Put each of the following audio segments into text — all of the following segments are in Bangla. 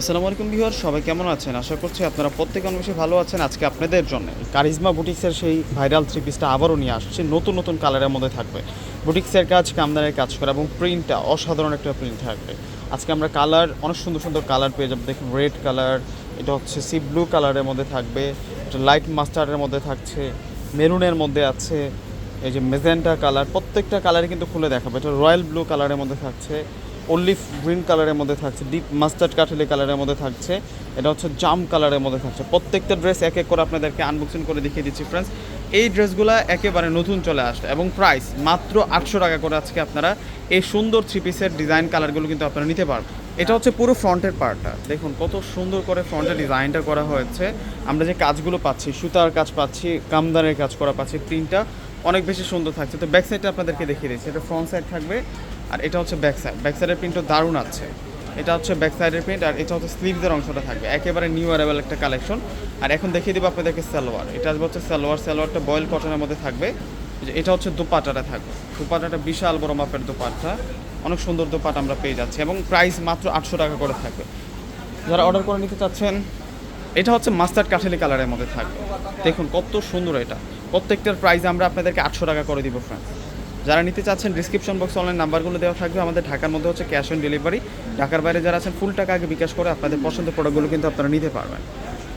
আসসালামু আলাইকুম ভিউয়ার, সবাই কেমন আছেন? আশা করছি আপনারা প্রত্যেক অনেক ভালো আছেন আজকে আপনাদের জন্য। কারিজমা বুটিক্সের সেই ভাইরাল থ্রি পিসটা আবারও নিয়ে আসছে, নতুন নতুন কালারের মধ্যে থাকবে। বুটিক্সের কাজ, কামদারের কাজ করা এবং প্রিন্টটা অসাধারণ একটা প্রিন্ট থাকবে। আজকে আমরা কালার, অনেক সুন্দর সুন্দর কালার পেয়ে যাব। দেখুন রেড কালার এটা হচ্ছে সি ব্লু কালারের মধ্যে থাকবে, এটা লাইট মাস্টার্ডের মধ্যে থাকছে মেরুনের মধ্যে আছে, এই যে মেজেন্টা কালার প্রত্যেকটা কালারই কিন্তু খুলে দেখাবে। এটা রয়্যাল ব্লু কালারের মধ্যে থাকছে। অলিভ গ্রিন কালারের মধ্যে থাকছে, ডিপ মাস্টার্ড কাঠেলি কালারের মধ্যে থাকছে, এটা হচ্ছে জাম কালারের মধ্যে থাকছে। প্রত্যেকটা ড্রেস এক এক করে আপনাদেরকে আনবক্সিং করে দেখিয়ে দিচ্ছি ফ্রেন্ডস এই ড্রেসগুলো একেবারে নতুন চলে আসছে এবং প্রাইস মাত্র আটশো টাকা করে আজকে আপনারা এই সুন্দর থ্রি পিসের ডিজাইন কালারগুলো কিন্তু আপনারা নিতে পারবেন। এটা হচ্ছে পুরো ফ্রন্টের পার্টটা দেখুন কত সুন্দর করে ফ্রন্টের ডিজাইনটা করা হয়েছে। আমরা যে কাজগুলো পাচ্ছি, সুতার কাজ পাচ্ছি, কামদানের কাজ করা পাচ্ছি প্রিন্টটা অনেক বেশি সুন্দর থাকছে। তো ব্যাক সাইডটা আপনাদেরকে দেখিয়ে দিচ্ছি। এটা ফ্রন্ট সাইড থাকবে। আর এটা হচ্ছে ব্যাক সাইড ব্যাক সাইডের প্রিন্টও দারুণ আছে। এটা হচ্ছে ব্যাক সাইডের প্রিন্ট আর এটা হচ্ছে স্লিভসের অংশটা থাকবে। একেবারে নিউ অ্যারাইভাল একটা কালেকশন আর এখন দেখিয়ে দেবো আপনাদেরকে সালোয়ার। এটা আসবে হচ্ছে সালোয়ার। সালোয়ারটা বয়েল কটনের মধ্যে থাকবে। এটা হচ্ছে দুপাটাটা থাকবে। দুপাটাটা বিশাল বড় মাপের দুপাটটা অনেক সুন্দর দুপাট আমরা পেয়ে যাচ্ছি এবং প্রাইস মাত্র আটশো টাকা করে থাকবে। যারা অর্ডার করে নিতে চাচ্ছেন, এটা হচ্ছে মাস্টার্ড কাঠালি কালারের মধ্যে থাকবে। দেখুন কত সুন্দর এটা। প্রত্যেকটার প্রাইস আমরা আপনাদেরকে আটশো টাকা করে দিব ফ্রেন্ড যারা নিতে চাচ্ছেন ডিসক্রিপশন বক্স অনলাইন নাম্বারগুলো দেওয়া থাকবে। আমাদের ঢাকার মধ্যে হচ্ছে ক্যাশ অন ডেলিভারি ঢাকার বাইরে যারা আছেন ফুল টাকা আগে বিকাশ করে আপনাদের পছন্দের প্রোডাক্টগুলো কিন্তু আপনারা নিতে পারবেন।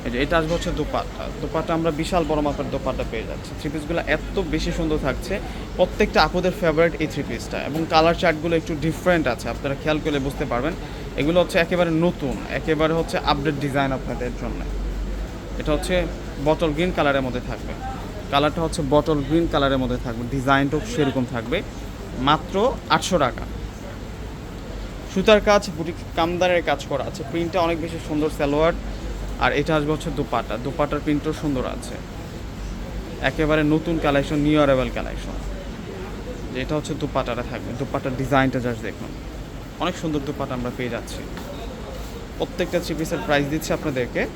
এই যে, এটা আসবে হচ্ছে দোপাট্টা। দোপাট্টা আমরা বিশাল বড় মাপের দোপাট্টা পেয়ে যাচ্ছি। থ্রি পিসগুলো এত বেশি সুন্দর থাকছে। প্রত্যেকটা আপুদের ফেভারিট এই থ্রি পিসটা এবং কালার চার্টগুলো একটু ডিফারেন্ট আছে, আপনারা খেয়াল করলে বুঝতে পারবেন। এগুলো হচ্ছে একেবারে নতুন, একেবারে হচ্ছে আপডেট ডিজাইন আপনাদের জন্য। এটা হচ্ছে বটল গ্রিন কালারের মধ্যে থাকবে। কালারটা হচ্ছে বটল গ্রিন কালারের মধ্যে থাকবে, ডিজাইনটাও সেরকম থাকবে। মাত্র আটশো টাকা। সুতার কাজ, বুটিক কামদারের কাজ করা আছে। প্রিন্টটা অনেক বেশি সুন্দর সালোয়ার। আর এটা আসবে হচ্ছে দুপাটা। দুপাটার প্রিন্টও সুন্দর আছে। একেবারে নতুন কালেকশন নিউ কালেকশন। যেটা হচ্ছে দুপাটাটা থাকবে। দুপাটার ডিজাইনটা জাস্ট দেখুন। অনেক সুন্দর দুপাটা আমরা পেয়ে যাচ্ছি। প্রত্যেকটা থ্রি পিসের প্রাইস দিচ্ছে আপনাদেরকে।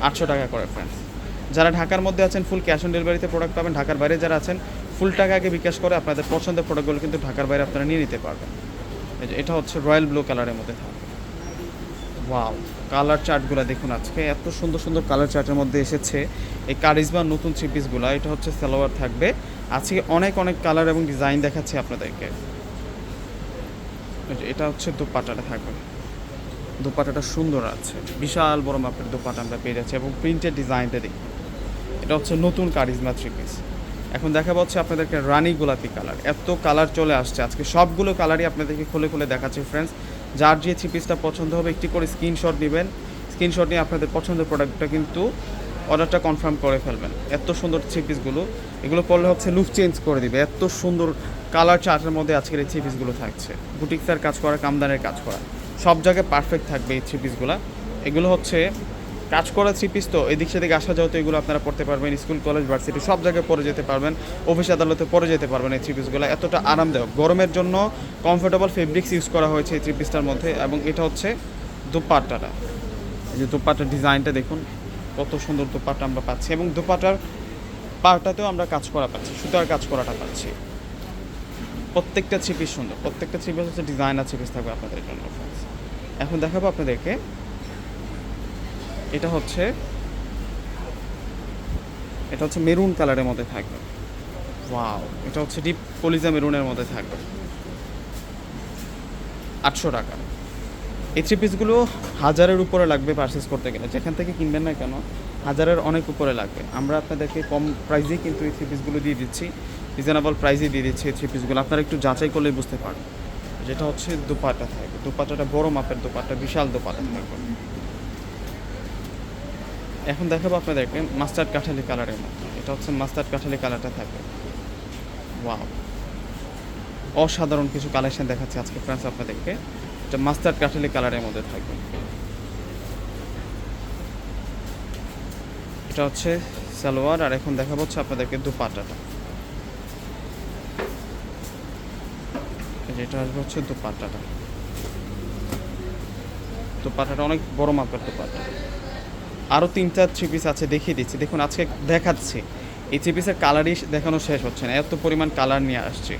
আটশো টাকা করে ফ্রেন্ডস যারা ঢাকার মধ্যে আছেন ফুল ক্যাশ অন ডেলিভারিতে প্রোডাক্ট পাবেন, ঢাকার বাইরে যারা আছেন ফুল টাকা আগে বিকাশ করে আপনাদের পছন্দের প্রোডাক্টগুলো কিন্তু ঢাকার বাইরে আপনারা নিয়ে নিতে পারবেন। এটা হচ্ছে রয়্যাল ব্লু কালারের মধ্যে থাকবে। ওয়াও কালার চার্টগুলো দেখুন আজকে, এত সুন্দর সুন্দর কালার চার্টের মধ্যে এসেছে। এই কারিজমার নতুন থ্রি পিসগুলো এটা হচ্ছে সালোয়ার থাকবে। আজকে অনেক অনেক কালার এবং ডিজাইন দেখাচ্ছি আপনাদেরকে। এটা হচ্ছে দুপাটাটা থাকবে। দোপাটাটা সুন্দর আছে। বিশাল বড় মাপের দোপাটা আমরা পেয়ে যাচ্ছি এবং প্রিন্টের ডিজাইনটা দেখি এটা হচ্ছে নতুন কারিজমা থ্রি পিস এখন দেখা পাচ্ছে আপনাদেরকে রানি গোলাপি কালার। এত কালার চলে আসছে। আজকে সবগুলো কালারই আপনাদেরকে খুলে খুলে দেখাচ্ছি ফ্রেন্ডস যার যে থ্রি পিসটা পছন্দ হবে, একটি করে স্ক্রিনশট নেবেন। স্ক্রিনশট নিয়ে আপনাদের পছন্দের প্রোডাক্টটা কিন্তু অর্ডারটা কনফার্ম করে ফেলবেন। এত সুন্দর থ্রি পিসগুলো এগুলো পড়লে হচ্ছে লুক চেঞ্জ করে দিবে। এত সুন্দর কালার চার্টের মধ্যে আজকের এই থ্রি পিসগুলো থাকছে। বুটিক্সের কাজ করা, কামদানের কাজ করা। সব জায়গায় পারফেক্ট থাকবে এই থ্রি পিসগুলো এগুলো হচ্ছে কাজ করা থ্রি পিস তো, এদিক সেদিকে আসা যাওয়া তো এগুলো আপনারা পড়তে পারবেন স্কুল কলেজ ভার্সিটি সব জায়গায় পরে যেতে পারবেন অফিস আদালতে পরে যেতে পারবেন এই থ্রি পিসগুলো এতটা আরামদায়ক। গরমের জন্য কমফোর্টেবল ফেব্রিক্স ইউজ করা হয়েছে এই থ্রি পিসটার মধ্যে, এবং এটা হচ্ছে দুপাট্টাটা। এই যে দুপাটার ডিজাইনটা দেখুন, কত সুন্দর দুপাট্টা আমরা পাচ্ছি, এবং দুপাটার পাটাতেও আমরা কাজ করা পাচ্ছি, সুতার কাজ করাটা পাচ্ছি। প্রত্যেকটা থ্রি পিস সুন্দর, প্রত্যেকটা থ্রি পিস হচ্ছে ডিজাইনার থ্রি পিস থাকবে আপনাদের জন্য এখন দেখাবো আপনাদেরকে এটা হচ্ছে এটা হচ্ছে মেরুন কালারের মধ্যে থাকবে। ওয়াও। এটা হচ্ছে ডিপ কলিজা মেরুনের মধ্যে থাকবে। আটশো টাকা। এই থ্রি পিসগুলো হাজারের উপরে লাগবে পারচেস করতে গেলে। যেখান থেকে কিনবেন না কেন হাজারের অনেক উপরে লাগবে। আমরা আপনাদেরকে কম প্রাইসেই কিন্তু এই থ্রি পিসগুলো দিয়ে দিচ্ছি। রিজনেবল প্রাইসে দিয়ে দিচ্ছি এই থ্রি পিসগুলো আপনারা একটু যাচাই করলেই বুঝতে পারবেন। যেটা হচ্ছে দুপাটা থাকবে। দুপাটাটা বড় মাপের দুপাটা বিশাল দুপাটা থাকবে। এখন দেখাবো আপনাদেরকে মাস্টার্ড কাঠালি কালারের মধ্যে। এটা হচ্ছে মাস্টার্ড কাঠালি কালারটা থাকবে। ওয়াও। অসাধারণ কিছু কালেকশন দেখাচ্ছি আজকে ফ্রেন্ডস আপনাদেরকে। এটা মাস্টার্ড কাঠালি কালারের মধ্যে থাকবে। এটা হচ্ছে সালোয়ার, আর এখন দেখাবো হচ্ছে আপনাদেরকে দুপাটাটা এই যে এটা আসবে হচ্ছে দুপাটাটা দুপাটাটা অনেক বড় মাপের দুপাটা আরও তিনটা থ্রি পিস আছে, দেখিয়ে দিচ্ছি। দেখুন, আজকে দেখাচ্ছি। এই থ্রি পিসের কালারই দেখানো শেষ হচ্ছে না, এত পরিমাণ কালার নিয়ে আসছে।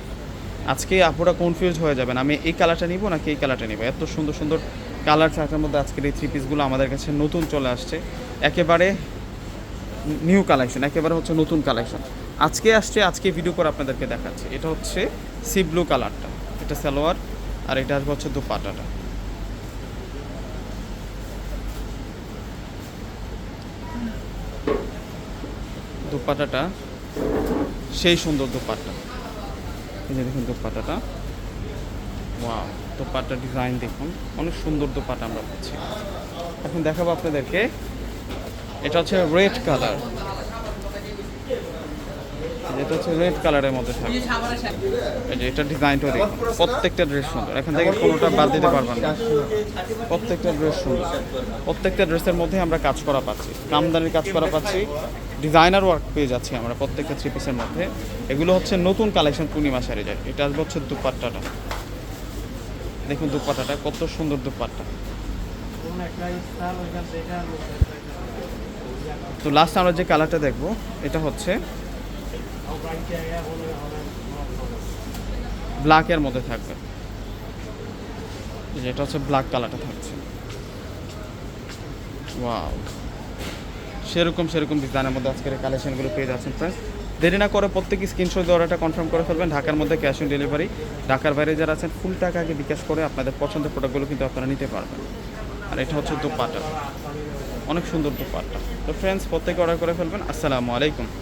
আজকে আপুরা কনফিউজ হয়ে যাবেন, আমি এই কালারটা নিব নাকি এই কালারটা নিব? এত সুন্দর সুন্দর কালার চার্টের মধ্যে আজকের এই থ্রি পিসগুলো আমাদের কাছে নতুন চলে আসছে। একেবারে নিউ কালেকশন একেবারে হচ্ছে নতুন কালেকশন আজকে আসছে, আজকে ভিডিও করে আপনাদেরকে দেখাচ্ছি। এটা হচ্ছে সি ব্লু কালারটা এটা সালোয়ার, আর এটা আসবে হচ্ছে দুপাটাটা। দুপাটাটা সেই সুন্দর দুপাট্টা এই যে দেখুন দুপাট্টাটা ওয়াও দোপাট্টার ডিজাইন দেখুন, অনেক সুন্দর দোপাট্টা আমরা পাচ্ছি। এখন দেখাবো আপনাদেরকে, এটা হচ্ছে রেড কালার। এটা হচ্ছে রেড কালারের মধ্যে থাকে এই যে এটা ডিজাইনটা দেখুন প্রত্যেকটা ড্রেস সুন্দর। এখান থেকে কোনোটা বাদ দিতে পারবেন না। প্রত্যেকটা ড্রেস সুন্দর। প্রত্যেকটা ড্রেসের মধ্যে আমরা কাজ করা পাচ্ছি। কামদানির কাজ করা পাচ্ছি। ডিজাইনার ওয়ার্ক পেয়ে যাচ্ছি আমরা প্রত্যেকটা থ্রি পিসের মধ্যে। এগুলো হচ্ছে নতুন কালেকশন পূর্ণিমা শাড়ি যায় এটা আসবে হচ্ছে দুপাট্টাটা। দেখুন দুপাট্টাটা, কত সুন্দর দুপাট্টা। তো লাস্ট আমরা যে কালারটা দেখব, এটা হচ্ছে ব্ল্যাকের মধ্যে থাকবে। যেটা হচ্ছে ব্ল্যাক কালারটা থাকছে। ওয়াও সেরকম সেরকম ডিজাইনের মধ্যে আজকের কালেকশনগুলো পেয়ে যাচ্ছেন ফ্রেন্ডস দেরি না করে প্রত্যেকে স্ক্রিনশট দিয়ে অর্ডারটা কনফার্ম করে ফেলবেন। ঢাকার মধ্যে ক্যাশ অন ডেলিভারি ঢাকার বাইরে যারা আছেন ফুল টাকা আগে বিকাশ করে আপনাদের পছন্দের প্রোডাক্টগুলো কিন্তু আপনারা নিতে পারবেন। আর এটা হচ্ছে দোপাটা। অনেক সুন্দর দোপাট্টা তো ফ্রেন্ডস প্রত্যেকে অর্ডার করে ফেলবেন। আসসালামু আলাইকুম।